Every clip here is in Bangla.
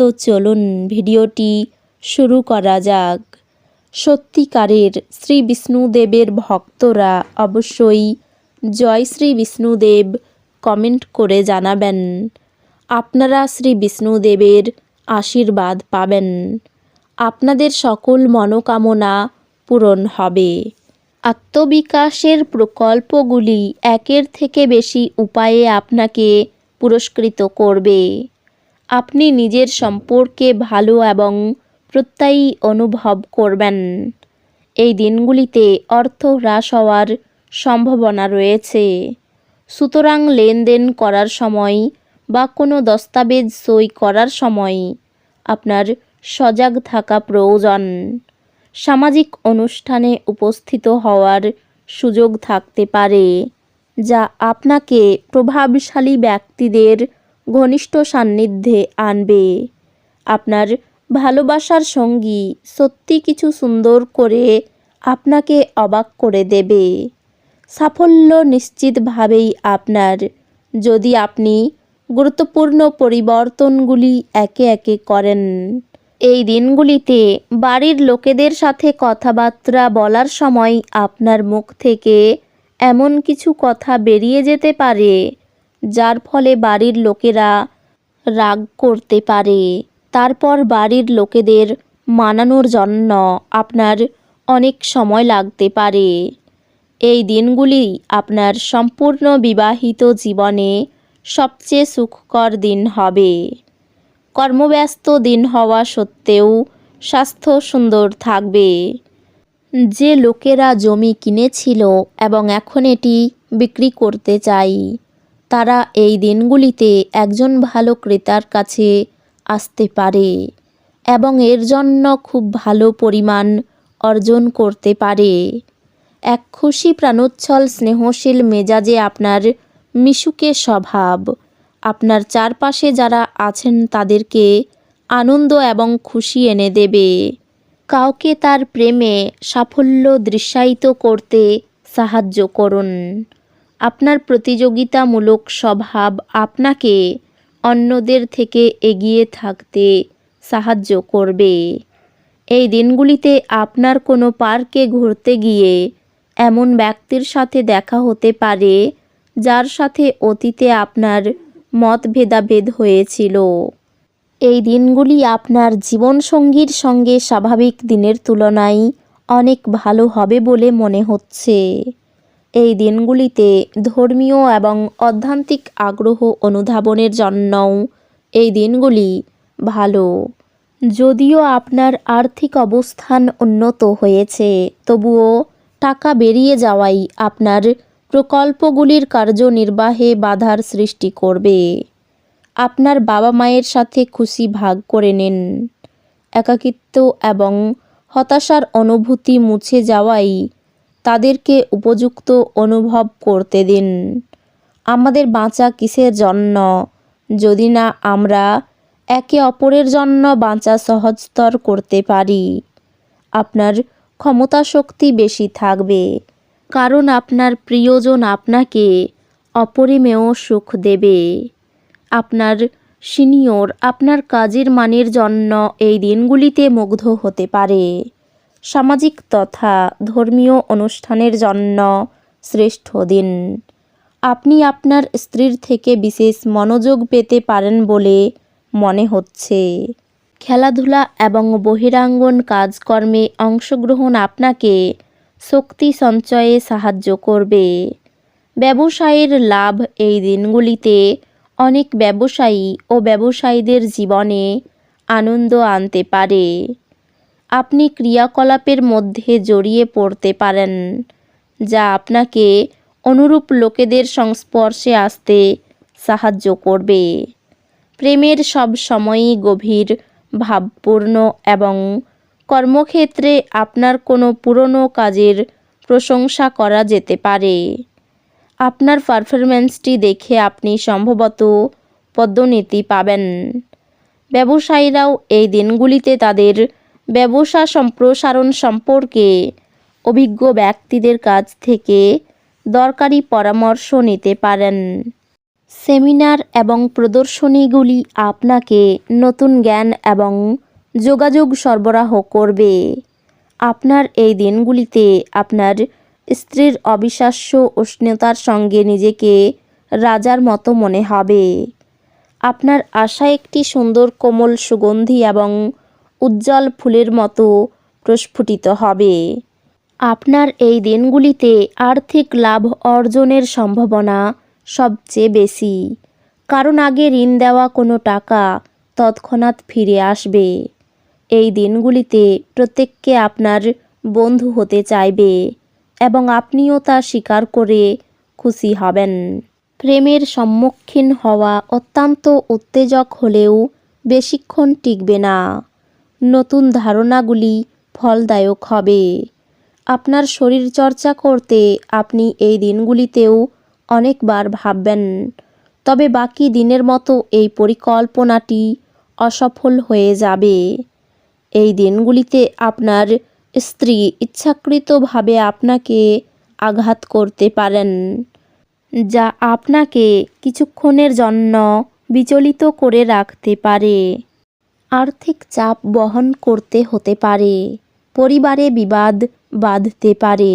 তো চলুন ভিডিওটি শুরু করা যাক। সত্যিকারের শ্রী বিষ্ণুদেবের ভক্তরা অবশ্যই জয় শ্রী বিষ্ণুদেব কমেন্ট করে জানাবেন। আপনারা শ্রী বিষ্ণুদেবের আশীর্বাদ পাবেন। আপনাদের সকল মনোকামনা পূরণ হবে। আত্মবিকাশের প্রকল্পগুলি একের থেকে বেশি উপায়ে আপনাকে পুরস্কৃত করবে। আপনি নিজের সম্পর্কে ভালো এবং প্রত্যয়ী অনুভব করবেন। এই দিনগুলিতে অর্থ হ্রাস হওয়ার সম্ভাবনা রয়েছে। সুতরাং লেনদেন করার সময় বা কোনো দস্তাবেজ সই করার সময় আপনার সজাগ থাকা প্রয়োজন। সামাজিক অনুষ্ঠানে উপস্থিত হওয়ার সুযোগ থাকতে পারে, যা আপনাকে প্রভাবশালী ব্যক্তিদের ঘনিষ্ঠ সান্নিধ্যে আনবে। আপনার ভালোবাসার সঙ্গী সত্যি কিছু সুন্দর করে আপনাকে অবাক করে দেবে। সাফল্য নিশ্চিতভাবেই আপনার। যদি আপনি গুরুত্বপূর্ণ পরিবর্তনগুলি একে একে করেন, এই দিনগুলিতে বাড়ির লোকেদের সাথে কথাবার্তা বলার সময় আপনার মুখ থেকে এমন কিছু কথা বেরিয়ে যেতে পারে যার ফলে বাড়ির লোকেরা রাগ করতে পারে। তারপর বাড়ির লোকেদের মানানোর জন্য আপনার অনেক সময় লাগতে পারে। এই দিনগুলি আপনার সম্পূর্ণ বিবাহিত জীবনে সবচেয়ে সুখকর দিন হবে। কর্মব্যস্ত দিন হওয়া সত্ত্বেও স্বাস্থ্য সুন্দর থাকবে। যে লোকেরা জমি কিনেছিল এবং এখন এটি বিক্রি করতে চাই তারা এই দিনগুলিতে একজন ভালো ক্রেতার কাছে আসতে পারে এবং এর জন্য খুব ভালো পরিমাণ অর্জন করতে পারে। এক খুশি প্রাণোচ্ছল স্নেহশীল মেজাজে আপনার মিশুকে স্বভাব, আপনার চারপাশে যারা আছেন তাদেরকে আনন্দ এবং খুশি এনে দেবে। কাউকে তার প্রেমে সাফল্য দৃশ্যায়িত করতে সাহায্য করুন। আপনার প্রতিযোগিতামূলক স্বভাব আপনাকে অন্যদের থেকে এগিয়ে থাকতে সাহায্য করবে। এই দিনগুলিতে আপনার কোনো পার্কে ঘুরতে গিয়ে এমন ব্যক্তির সাথে দেখা হতে পারে যার সাথে অতীতে আপনার মত ভেদাভেদ হয়েছিল। এই দিনগুলি আপনার জীবনসঙ্গীর সঙ্গে স্বাভাবিক দিনের তুলনায় অনেক ভালো হবে বলে মনে হচ্ছে। এই দিনগুলিতে ধর্মীয় এবং অধ্যান্তিক আগ্রহ অনুধাবনের জন্যও এই দিনগুলি ভালো। যদিও আপনার আর্থিক অবস্থান উন্নত হয়েছে, তবুও টাকা বেরিয়ে যাওয়াই আপনার প্রকল্পগুলির কার্যনির্বাহে বাধার সৃষ্টি করবে। আপনার বাবা মায়ের সাথে খুশি ভাগ করে নিন। একাকিত্ব এবং হতাশার অনুভূতি মুছে যাওয়াই তাদেরকে উপযুক্ত অনুভব করতে দিন। আমাদের বাঁচা কিসের জন্য? যদি না আমরা একে অপরের জন্য বাঁচা সহজতর করতে পারি, আপনার ক্ষমতা শক্তি বেশি থাকবে। কারণ আপনার প্রিয়জন আপনাকে অপরিমেয় সুখ দেবে। আপনার সিনিয়র আপনার কাজের মানের জন্য এই দিনগুলিতে মুগ্ধ হতে পারে। সামাজিক তথা ধর্মীয় অনুষ্ঠানের জন্য শ্রেষ্ঠ দিন। আপনি আপনার স্ত্রীর থেকে বিশেষ মনোযোগ পেতে পারেন বলে মনে হচ্ছে। খেলাধুলা এবং বহিরাঙ্গন কাজকর্মে অংশগ্রহণ আপনাকে শক্তি সঞ্চয়ে সাহায্য করবে। ব্যবসায়ের লাভ এই দিনগুলিতে অনেক ব্যবসায়ী ও ব্যবসায়ীদের জীবনে আনন্দ আনতে পারে। আপনি ক্রিয়াকলাপের মধ্যে জড়িয়ে পড়তে পারেন, যা আপনাকে অনুরূপ লোকেদের সংস্পর্শে আসতে সাহায্য করবে। প্রেমের সব সময়ই গভীর, ভাবপূর্ণ এবং কর্মক্ষেত্রে আপনার কোনো পুরনো কাজের প্রশংসা করা যেতে পারে। আপনার পারফরম্যান্সটি দেখে আপনি সম্ভবত পদোন্নতি পাবেন। ব্যবসায়ীরাও এই দিনগুলিতে তাদের ব্যবসা সম্প্রসারণ সম্পর্কে অভিজ্ঞ ব্যক্তিদের কাছ থেকে দরকারি পরামর্শ নিতে পারেন। সেমিনার এবং প্রদর্শনীগুলি আপনাকে নতুন জ্ঞান এবং যোগাযোগ সরবরাহ করবে। আপনার এই দিনগুলিতে আপনার স্ত্রীর অবিশ্বাস্য উষ্ণতার সঙ্গে নিজেকে রাজার মতো মনে হবে। আপনার আশা একটি সুন্দর কোমল সুগন্ধি এবং উজ্জ্বল ফুলের মতো প্রস্ফুটিত হবে। আপনার এই দিনগুলিতে আর্থিক লাভ অর্জনের সম্ভাবনা সবচেয়ে বেশি। কারণ আগে ঋণ দেওয়া কোনো টাকা তৎক্ষণাৎ ফিরে আসবে। এই দিনগুলিতে প্রত্যেককে আপনার বন্ধু হতে চাইবে এবং আপনিও তা স্বীকার করে খুশি হবেন। প্রেমের সম্মুখীন হওয়া অত্যন্ত উত্তেজক হলেও বেশিক্ষণ টিকবে না। নতুন ধারণাগুলি ফলদায়ক হবে। আপনার শরীর চর্চা করতে আপনি এই দিনগুলিতেও অনেকবার ভাববেন, তবে বাকি দিনের মতো এই পরিকল্পনাটি অসফল হয়ে যাবে। এই দিনগুলিতে আপনার স্ত্রী ইচ্ছাকৃতভাবে আপনাকে আঘাত করতে পারেন, যা আপনাকে কিছুক্ষণের জন্য বিচলিত করে রাখতে পারে। আর্থিক চাপ বহন করতে হতে পারে, পরিবারে বিবাদ বাঁধতে পারে,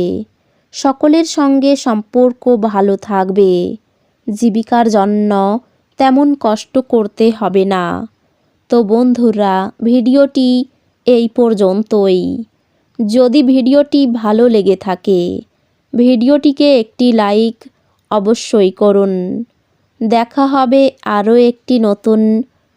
সকলের সঙ্গে সম্পর্ক ভালো থাকবে, জীবিকার জন্য তেমন কষ্ট করতে হবে না। তো বন্ধুরা, ভিডিওটি এই পর্যন্তই। যদি ভিডিওটি ভালো লেগে থাকে, ভিডিওটিকে একটি লাইক অবশ্যই করুন। দেখা হবে আরও একটি নতুন